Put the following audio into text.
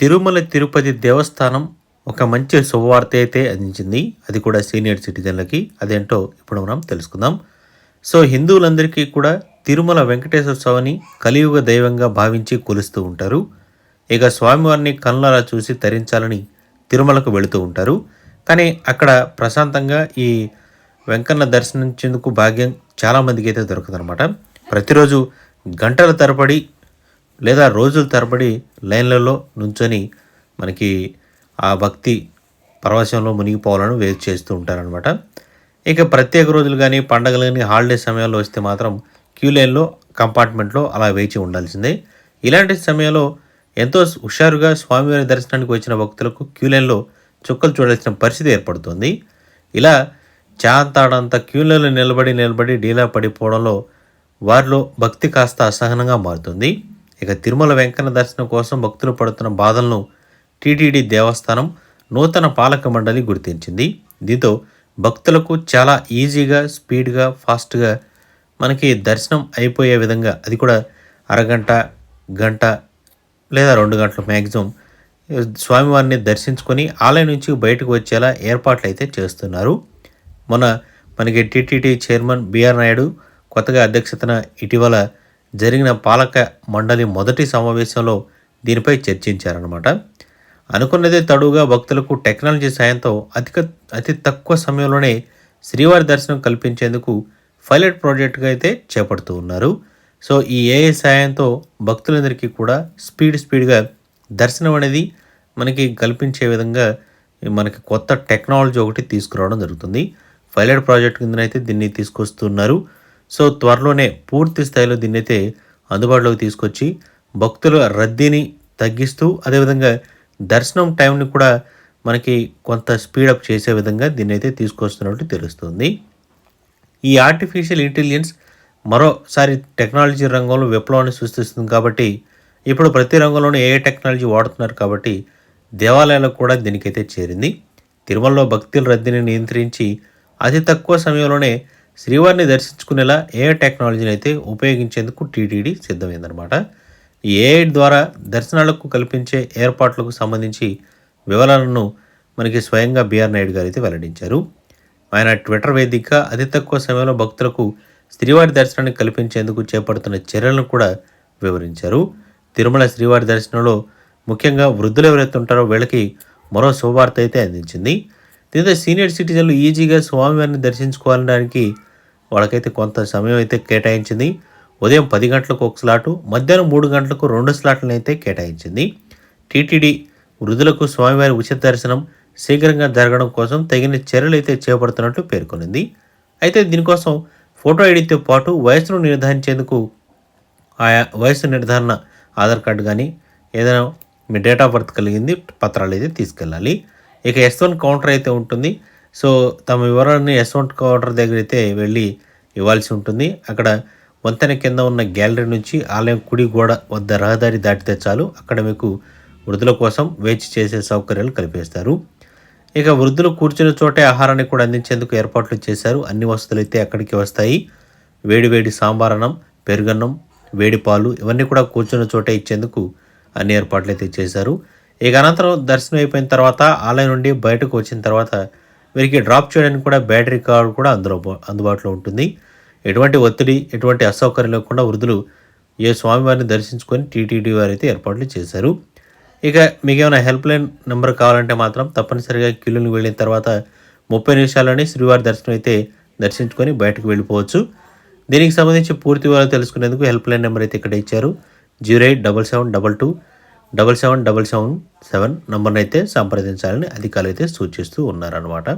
తిరుమల తిరుపతి దేవస్థానం ఒక మంచి శుభవార్త అయితే అందించింది. అది కూడా సీనియర్ సిటిజన్లకి. అదేంటో ఇప్పుడు మనం తెలుసుకుందాం. సో హిందువులందరికీ కూడా తిరుమల వెంకటేశ్వర స్వామిని కలియుగ దైవంగా భావించి కొలుస్తూ ఉంటారు. ఇక స్వామివారిని కళ్ళారా చూసి తరించాలని తిరుమలకు వెళుతూ ఉంటారు. కానీ అక్కడ ప్రశాంతంగా ఈ వెంకన్న దర్శించేందుకు భాగ్యం చాలామందికి అయితే దొరకదనమాట ప్రతిరోజు గంటల తరబడి లేదా రోజుల తరబడి లైన్లలో నుంచొని మనకి ఆ భక్తి పరవశంలో మునిగిపోవాలని వెయిట్ చేస్తూ ఉంటారనమాట ఇక ప్రత్యేక రోజులు కానీ పండగలు కానీ హాలిడే సమయాల్లో వస్తే మాత్రం క్యూ లైన్లో కంపార్ట్మెంట్లో అలా వేచి ఉండాల్సిందే. ఇలాంటి సమయంలో ఎంతో హుషారుగా స్వామివారి దర్శనానికి వచ్చిన భక్తులకు క్యూ లైన్లో చుక్కలు చూడాల్సిన పరిస్థితి ఏర్పడుతుంది. ఇలా చాంతాడంత క్యూ లైన్లో నిలబడి నిలబడి డీలా పడిపోవడంలో వారిలో భక్తి కాస్త అసహనంగా మారుతుంది. ఇక తిరుమల వెంకన్న దర్శనం కోసం భక్తులు పడుతున్న బాధలను టీటీడీ దేవస్థానం నూతన పాలక మండలి గుర్తించింది. దీంతో భక్తులకు చాలా ఈజీగా స్పీడ్గా ఫాస్ట్గా మనకి దర్శనం అయిపోయే విధంగా అది కూడా అరగంట గంట లేదా రెండు గంటలు మ్యాక్సిమం స్వామివారిని దర్శించుకొని ఆలయం నుంచి బయటకు వచ్చేలా ఏర్పాట్లు అయితే చేస్తున్నారు. మొన్న మనకి టీటీడీ చైర్మన్ బిఆర్ నాయుడు కొత్తగా అధ్యక్షతన ఇటీవల జరిగిన పాలక మండలి మొదటి సమావేశంలో దీనిపై చర్చించారనమాట అనుకున్నదే తడుగా భక్తులకు టెక్నాలజీ సాయంతో అధిక అతి తక్కువ సమయంలోనే శ్రీవారి దర్శనం కల్పించేందుకు పైలట్ ప్రాజెక్టుగా అయితే చేపడుతూ ఉన్నారు. సో ఈ ఏఐ సాయంతో భక్తులందరికీ కూడా స్పీడ్ స్పీడ్గా దర్శనం అనేది మనకి కల్పించే విధంగా మనకి కొత్త టెక్నాలజీ ఒకటి తీసుకురావడం జరుగుతుంది. పైలట్ ప్రాజెక్ట్ కిందనైతే దీన్ని తీసుకొస్తున్నారు. సో త్వరలోనే పూర్తి స్థాయిలో దీన్నైతే అందుబాటులోకి తీసుకొచ్చి భక్తుల రద్దీని తగ్గిస్తూ అదేవిధంగా దర్శనం టైంని కూడా మనకి కొంత స్పీడప్ చేసే విధంగా దీన్ని అయితే తీసుకొస్తున్నట్టు తెలుస్తుంది. ఈ ఆర్టిఫిషియల్ ఇంటెలిజెన్స్ మరోసారి టెక్నాలజీ రంగంలో విప్లవాన్ని సృష్టిస్తుంది కాబట్టి ఇప్పుడు ప్రతి రంగంలోనూ ఏ టెక్నాలజీ వాడుతున్నారు కాబట్టి దేవాలయాలకు కూడా దీనికైతే చేరింది. తిరుమలలో భక్తుల రద్దీని నియంత్రించి అతి తక్కువ సమయంలోనే శ్రీవారిని దర్శించుకునేలా ఏ టెక్నాలజీని అయితే ఉపయోగించేందుకు టీటీడీ సిద్ధమైందనమాట ఈ ద్వారా దర్శనాలకు కల్పించే ఏర్పాట్లకు సంబంధించి వివరాలను మనకి స్వయంగా బీఆర్ నాయుడు గారు అయితే వెల్లడించారు. ఆయన ట్విట్టర్ వేదికగా అతి తక్కువ సమయంలో భక్తులకు శ్రీవారి దర్శనాన్ని కల్పించేందుకు చేపడుతున్న చర్యలను కూడా వివరించారు. తిరుమల శ్రీవారి దర్శనంలో ముఖ్యంగా వృద్ధులు ఎవరైతే ఉంటారో వీళ్ళకి మరో శుభవార్త అయితే అందించింది. దీంతో సీనియర్ సిటిజన్లు ఈజీగా స్వామివారిని దర్శించుకోవడానికి వాళ్ళకైతే కొంత సమయం అయితే కేటాయించింది. ఉదయం పది గంటలకు ఒక స్లాటు మధ్యాహ్నం మూడు గంటలకు రెండు స్లాట్లను అయితే కేటాయించింది. టీటీడీ వృద్ధులకు స్వామివారి ఉచిత దర్శనం శీఘ్రంగా జరగడం కోసం తగిన చర్యలు అయితే చేపడుతున్నట్లు పేర్కొనింది. అయితే దీనికోసం ఫోటో ఐడితో పాటు వయసును నిర్ధారించేందుకు ఆయా వయసు నిర్ధారణ ఆధార్ కార్డు కానీ ఏదైనా మీ డేట్ ఆఫ్ బర్త్ కలిగింది పత్రాలు అయితే తీసుకెళ్ళాలి. ఇక ఎస్ వన్ కౌంటర్ అయితే ఉంటుంది. సో తమ వివరాన్ని ఎస్ కౌంటర్ దగ్గర అయితే వెళ్ళి ఇవ్వాల్సి ఉంటుంది. అక్కడ వంతెన కింద ఉన్న గ్యాలరీ నుంచి ఆలయం కుడి గోడ వద్ద రహదారి దాటితే చాలు. అక్కడ మీకు వృద్ధుల కోసం వేచి చేసే సౌకర్యాలు కల్పిస్తారు. ఇక వృద్ధులు కూర్చున్న చోటే ఆహారాన్ని కూడా అందించేందుకు ఏర్పాట్లు చేశారు. అన్ని వసతులు అయితే అక్కడికి వస్తాయి. వేడి వేడి సాంబారన్నం పెరుగన్నం వేడి పాలు ఇవన్నీ కూడా కూర్చున్న చోటే ఇచ్చేందుకు అన్ని ఏర్పాట్లు అయితే చేశారు. ఇక అనంతరం దర్శనం అయిపోయిన తర్వాత ఆలయం నుండి బయటకు వచ్చిన తర్వాత వీరికి డ్రాప్ చేయడానికి కూడా బ్యాటరీ కార్డు కూడా అందులో అందుబాటులో ఉంటుంది. ఎటువంటి ఒత్తిడి ఎటువంటి అసౌకర్యం లేకుండా వృద్ధులు ఏ స్వామివారిని దర్శించుకొని టీటీడీ వారు అయితే ఏర్పాట్లు చేశారు. ఇక మీకు ఏమైనా హెల్ప్ లైన్ నెంబర్ కావాలంటే మాత్రం తప్పనిసరిగా క్యూలోకి వెళ్ళిన తర్వాత ముప్పై నిమిషాల్లోనే శ్రీవారి దర్శనం అయితే దర్శించుకొని బయటకు వెళ్ళిపోవచ్చు. దీనికి సంబంధించి పూర్తి వివరాలు తెలుసుకునేందుకు హెల్ప్ లైన్ నెంబర్ అయితే ఇక్కడ ఇచ్చారు. Zero eight double seven double two double seven double seven seven నంబర్ని అయితే సంప్రదించాలని అధికారులు అయితే సూచిస్తూ ఉన్నారనమాట